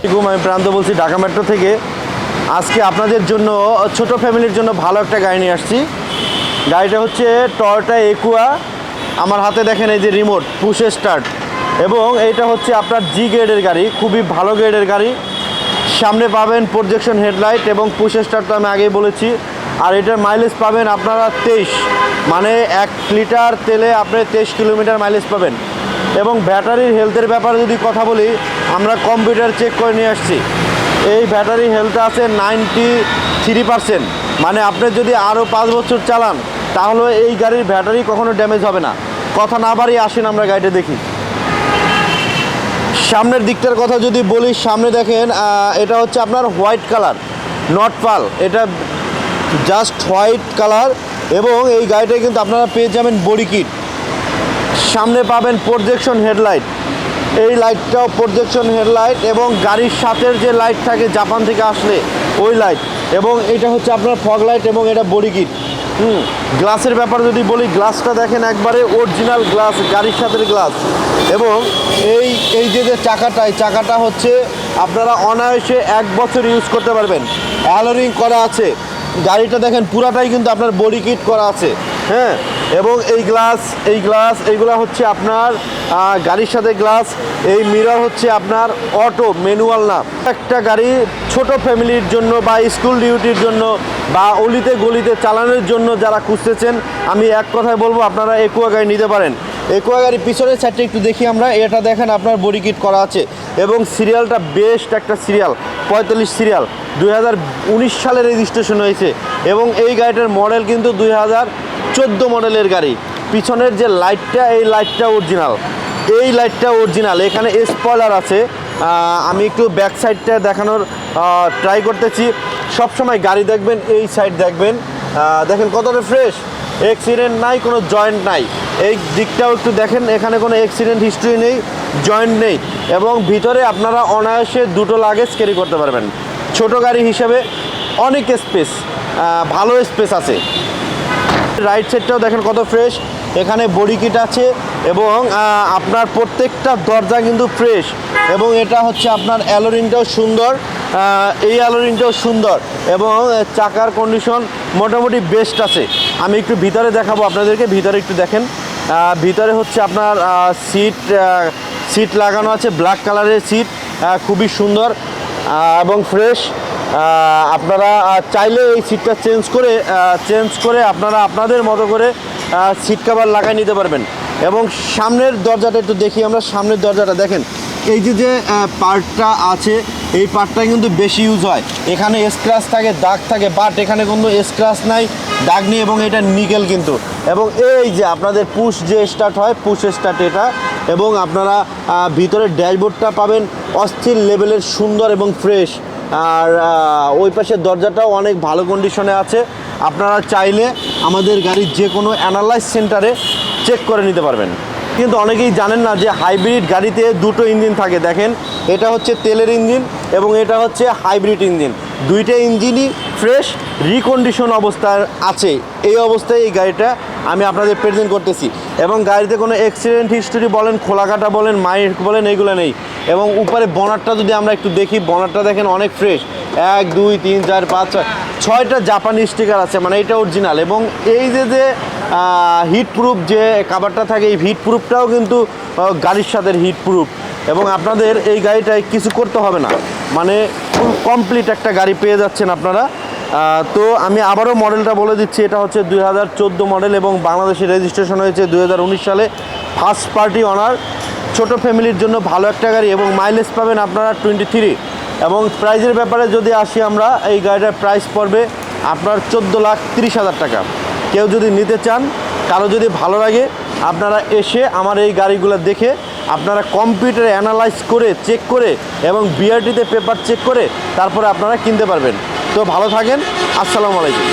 আসসালামাইকুম আমি প্রান্ত বলছি ঢাকা মেট্রো থেকে। আজকে আপনাদের জন্য, ছোট ফ্যামিলির জন্য ভালো একটা গাড়ি নিয়ে আসছি। গাড়িটা হচ্ছে টয়টা একুয়া। আমার হাতে দেখেন এই যে রিমোট, পুশে স্টার্ট। এবং এইটা হচ্ছে আপনার জি গ্রেডের গাড়ি, খুবই ভালো গ্রেডের গাড়ি। সামনে পাবেন প্রজেকশন হেডলাইট এবং পুশে স্টার্ট তো আমি আগেই বলেছি। আর এটার মাইলেজ পাবেন আপনারা তেইশ। মানে এক লিটার তেলে আপনি তেইশ কিলোমিটার মাইলেজ পাবেন। এবং ব্যাটারির হেলথের ব্যাপারে যদি কথা বলি, আমরা কম্পিউটার চেক করে নিয়ে আসছি। এই ব্যাটারি হেলথ আছে নাইনটি থ্রি পার্সেন্ট মানে আপনি যদি আরও পাঁচ বছর চালান, তাহলে এই গাড়ির ব্যাটারি কখনো ড্যামেজ হবে না। কথা না বাড়িয়ে আসেন আমরা গাড়িটা দেখি। সামনের দিকটার কথা যদি বলি, সামনে দেখেন এটা হচ্ছে আপনার হোয়াইট কালার নট পাল এটা জাস্ট হোয়াইট কালার এবং এই গাড়িটায় কিন্তু আপনারা পেয়ে যাবেন বডি কিট সামনে পাবেন প্রজেকশন হেডলাইট এই লাইটটাও প্রজেকশন হেডলাইট এবং গাড়ির সাথে যে লাইট থাকে জাপান থেকে আসলে ওই লাইট এবং এটা হচ্ছে আপনার ফগ লাইট এবং এটা বডি কিট হুম গ্লাসের ব্যাপার যদি বলি গ্লাসটা দেখেন একবারে অরিজিনাল গ্লাস গাড়ির সাথে গ্লাস এবং এই এই যে যে চাকাটা, এই চাকাটা হচ্ছে আপনারা অনায়াসে এক বছর ইউজ করতে পারবেন। অ্যালোরিং করা আছে। গাড়িটা দেখেন, পুরাটাই কিন্তু আপনার বডি কিট করা আছে। হ্যাঁ? এবং এই গ্লাস এই গ্লাস এইগুলো হচ্ছে আপনার গাড়ির সাথে গ্লাস এই মিরর হচ্ছে আপনার অটো ম্যানুয়াল না। একটা গাড়ি ছোট ফ্যামিলির জন্য বা স্কুল ডিউটির জন্য বা অলিতে গলিতে চালানোর জন্য যারা খুঁজতেছেন, আমি এক কথায় বলব, আপনারা একুয়া গাড়ি নিতে পারেন। একুয়া পিছনের সাইডটা একটু দেখি আমরা। এটা দেখেন আপনার বডি কিট করা আছে এবং সিরিয়ালটা বেস্ট একটা সিরিয়াল, পঁয়তাল্লিশ সিরিয়াল। দুই সালে রেজিস্ট্রেশন হয়েছে এবং এই গাড়িটার মডেল কিন্তু দুই হাজার চোদ্দ মডেলের গাড়ি। পিছনের যে লাইটটা, এই লাইটটা অরিজিনাল। এই লাইটটা অরিজিনাল। এখানে স্পয়লার আছে। আমি একটু ব্যাক সাইডটা দেখানোর ট্রাই করতেছি। সবসময় গাড়ি দেখবেন, এই সাইড দেখবেন। দেখেন কতটা ফ্রেশ অ্যাক্সিডেন্ট নাই, কোনো জয়েন্ট নাই। এই দিকটাও একটু দেখেন, এখানে কোনো অ্যাক্সিডেন্ট হিস্ট্রি নেই জয়েন্ট নেই এবং ভিতরে আপনারা অনায়াসে দুটো লাগেজ ক্যারি করতে পারবেন। ছোট গাড়ি হিসেবে অনেক স্পেস ভালো স্পেস আছে। রাইট সাইডটাও দেখেন কত ফ্রেশ এখানে বডি কিট আছে এবং আপনার প্রত্যেকটা দরজা কিন্তু ফ্রেশ এবং এটা হচ্ছে আপনার অ্যালোরিনটাও সুন্দর এই অ্যালোরিনটাও সুন্দর এবং চাকার কন্ডিশন মোটামুটি বেস্ট আছে। আমি একটু ভিতরে দেখাবো আপনাদেরকে, ভিতরে একটু দেখেন। ভিতরে হচ্ছে আপনার সিট সিট লাগানো আছে ব্ল্যাক কালারের সিট খুবই সুন্দর এবং ফ্রেশ আপনারা চাইলে এই সিটটা চেঞ্জ করে চেঞ্জ করে আপনারা আপনাদের মতো করে সিট কাভার লাগাই নিতে পারবেন। এবং সামনের দরজাটা একটু দেখি আমরা, সামনের দরজাটা দেখেন। এই যে যে পার্টটা আছে এই পার্টটা কিন্তু বেশি ইউজ হয়। এখানে স্ক্র্যাচ থাকে, দাগ থাকে বাট এখানে কিন্তু স্ক্র্যাচ নাই, দাগ নেই এবং এটা নিকেল কিন্তু। এবং এই যে আপনাদের পুশ যে স্টার্ট হয় পুশ স্টার্ট এটা, এবং আপনারা ভিতরে ড্যাশবোর্ডটা পাবেন অস্থির লেভেলের সুন্দর এবং ফ্রেশ আর ওই পাশের দরজাটাও অনেক ভালো কন্ডিশনে আছে। আপনারা চাইলে আমাদের গাড়ির যে কোনো অ্যানালাইজ সেন্টারে চেক করে নিতে পারবেন। কিন্তু অনেকেই জানেন না যে হাইব্রিড গাড়িতে দুটো ইঞ্জিন থাকে। দেখেন, এটা হচ্ছে তেলের ইঞ্জিন এবং এটা হচ্ছে হাইব্রিড ইঞ্জিন। দুইটা ইঞ্জিনই ফ্রেশ রিকন্ডিশন অবস্থায় আছে। এই অবস্থায় এই গাড়িটা আমি আপনাদের প্রেজেন্ট করতেছি। এবং গাড়িতে কোনো অ্যাক্সিডেন্ট হিস্টোরি বলেন খোলাকাটা বলেন মাইক বলেন এইগুলো নেই। এবং উপরে বনারটা যদি আমরা একটু দেখি বনারটা দেখেন অনেক ফ্রেশ এক, দুই, তিন, চার, পাঁচ, ছয়, ছয়টা জাপানি স্টিকার আছে মানে এটা অরিজিনাল এবং এই যে যে হিট প্রুফ যে কাভারটা থাকে, এই হিট প্রুফটাও কিন্তু গাড়ির সাথে হিট প্রুফ এবং আপনাদের এই গাড়িটায় কিছু করতে হবে না। মানে ফুল কমপ্লিট একটা গাড়ি পেয়ে যাচ্ছেন আপনারা। তো আমি আবারও মডেলটা বলে দিচ্ছি, এটা হচ্ছে দুই হাজার চোদ্দ মডেল এবং বাংলাদেশে রেজিস্ট্রেশন হয়েছে দুই হাজার উনিশ সালে। ফার্স্ট পার্টি অনার ছোট ফ্যামিলির জন্য ভালো একটা গাড়ি এবং মাইলেজ পাবেন আপনারা টোয়েন্টি থ্রি এবং প্রাইজের ব্যাপারে যদি আসি আমরা, এই গাড়িটার প্রাইস পড়বে আপনার চোদ্দ লাখ তিরিশ হাজার টাকা। কেউ যদি নিতে চান, কারও যদি ভালো লাগে, আপনারা এসে আমার এই গাড়িগুলো দেখে আপনারা কম্পিউটারে অ্যানালাইজ করে, চেক করে এবং বিআরটিতে পেপার চেক করে তারপরে আপনারা কিনতে পারবেন। তো ভালো থাকেন, আসসালামু আলাইকুম।